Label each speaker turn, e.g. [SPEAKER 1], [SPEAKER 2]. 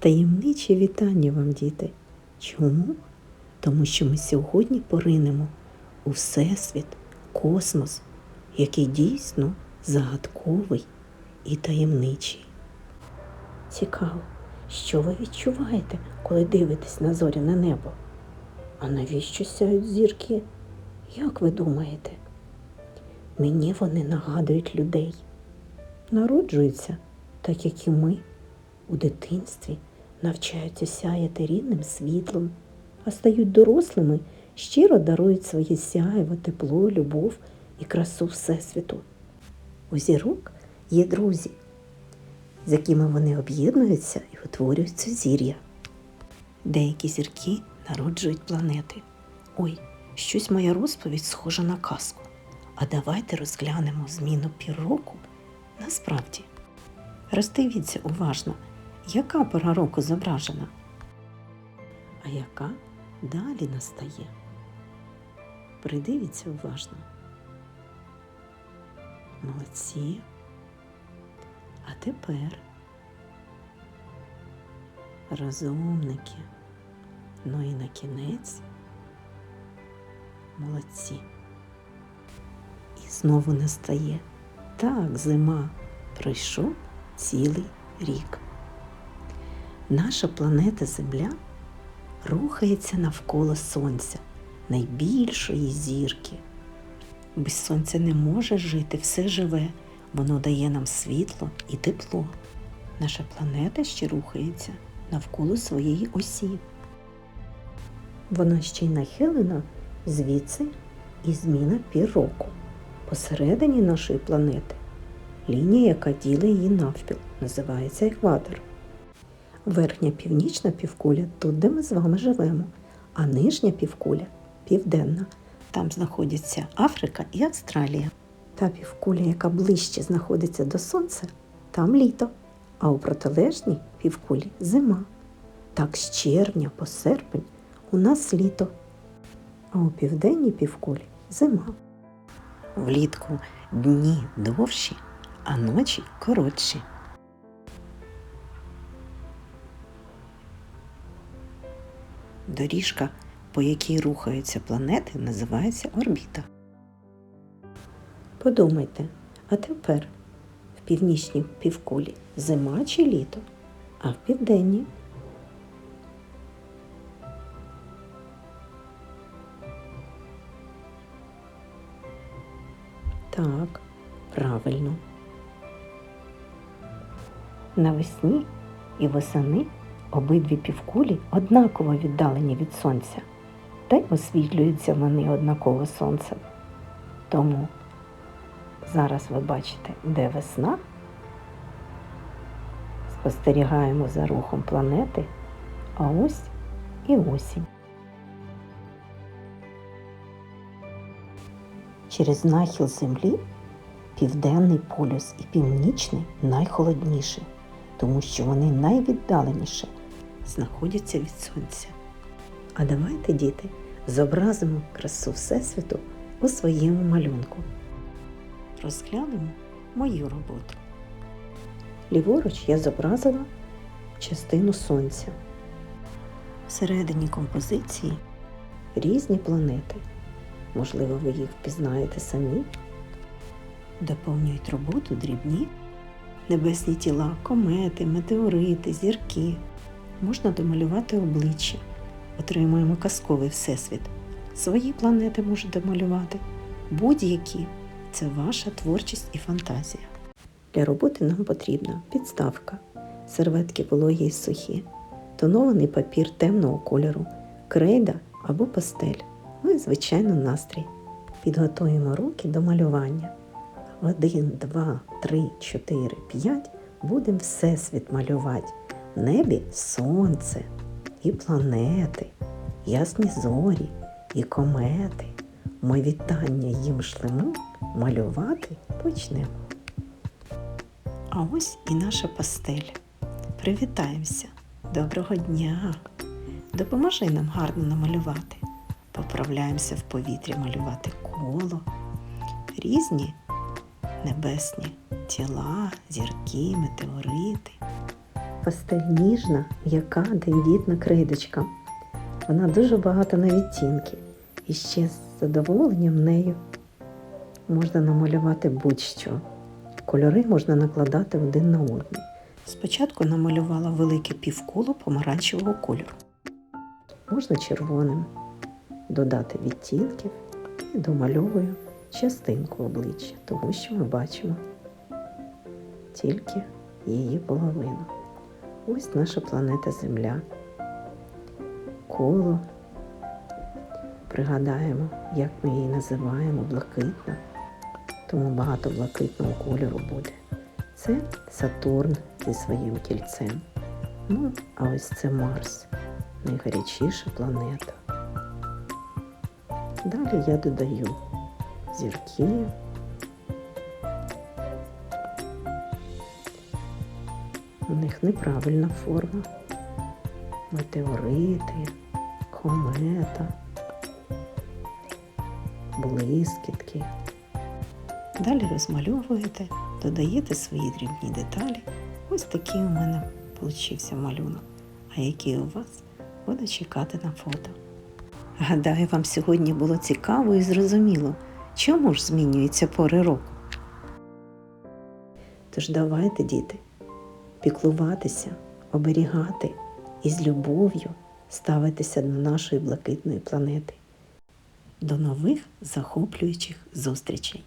[SPEAKER 1] Таємниче вітання вам, діти. Чому? Тому що ми сьогодні поринемо у Всесвіт, космос, який дійсно загадковий і таємничий. Цікаво, що ви відчуваєте, коли дивитесь на зоряне небо? А навіщо сяють зірки? Як ви думаєте? Мені вони нагадують людей. Народжуються, так як і ми, у дитинстві навчаються сяяти рідним світлом, а стають дорослими, щиро дарують своє сяєво, тепло, любов і красу Всесвіту. У зірок є друзі, з якими вони об'єднуються і утворюють сузір'я. Деякі зірки народжують планети. Ой, щось моя розповідь схожа на казку. А давайте розглянемо зміну пір року насправді. Роздивіться уважно, яка пора року зображена, а яка далі настає. Придивіться уважно. Молодці. А тепер розумники. Ну і на кінець молодці. І знову настає. Так, зима пройшов цілий рік. Наша планета Земля рухається навколо Сонця, найбільшої зірки. Без сонця не може жити все живе, воно дає нам світло і тепло. Наша планета ще рухається навколо своєї осі. Вона ще й нахилена звідси і зміна пір року. Посередині нашої планети лінія, яка ділить її навпіл, називається екватор. Верхня північна півкуля тут, де ми з вами живемо, а нижня півкуля південна. Там знаходяться Африка і Австралія. Та півкуля, яка ближче знаходиться до сонця, там літо, а у протилежній півкулі зима. Так з червня по серпень у нас літо, а у південній півкулі зима. Влітку дні довші, а ночі коротші. Доріжка, по якій рухаються планети, називається орбіта. Подумайте, а тепер в північній півкулі зима чи літо, а в південній Так, правильно. Навесні і восени обидві півкулі однаково віддалені від сонця, та й освітлюються вони однаково сонцем. Тому зараз ви бачите, де весна. Спостерігаємо за рухом планети, а ось і осінь. Через нахил Землі південний полюс і північний найхолодніші, тому що вони найвіддаленіше знаходяться від сонця. А давайте, діти, зобразимо красу Всесвіту у своєму малюнку. Розглянемо мою роботу. Ліворуч я зобразила частину сонця. Всередині композиції різні планети. Можливо, ви їх впізнаєте самі. Доповнюють роботу дрібні небесні тіла, комети, метеорити, зірки. Можна домалювати обличчя. Отримуємо казковий всесвіт. Свої планети можете малювати. Будь-які це ваша творчість і фантазія. Для роботи нам потрібна підставка, серветки вологі і сухі, тонований папір темного кольору, крейда або пастель. Ну і, звичайно, настрій. Підготуємо руки до малювання. Один, два, три, чотири, п'ять будемо всесвіт малювати. Небі сонце, і планети, ясні зорі, і комети. Ми вітання їм шлемо, малювати почнемо. А ось і наша пастель. Привітаємося. Доброго дня! Допоможи нам гарно намалювати. Поправляємося в повітрі малювати коло, різні небесні тіла, зірки, метеорити. Пастель ніжна, м'яка, тендітна крейдочка. Вона дуже багата на відтінки. І ще з задоволенням нею можна намалювати будь-що. Кольори можна накладати один на одний. Спочатку намалювала велике півколо помаранчевого кольору. Можна червоним додати відтінків і домальовую частинку обличчя, тому що ми бачимо тільки її половину. Ось наша планета Земля. Коло. Пригадаємо, як ми її називаємо блакитна, тому багато блакитного кольору буде. Це Сатурн зі своїм кільцем. Ну, а ось це Марс, найгарячіша планета. Далі я додаю зірки. У них неправильна форма. Метеорити, комета, блискітки. Далі розмальовуєте, додаєте свої дрібні деталі. Ось такий у мене получився малюнок. А який у вас буду чекати на фото. Гадаю, вам сьогодні було цікаво і зрозуміло, чому ж змінюються пори року. Тож давайте, діти, піклуватися, оберігати і з любов'ю ставитися до нашої блакитної планети. До нових захоплюючих зустрічей!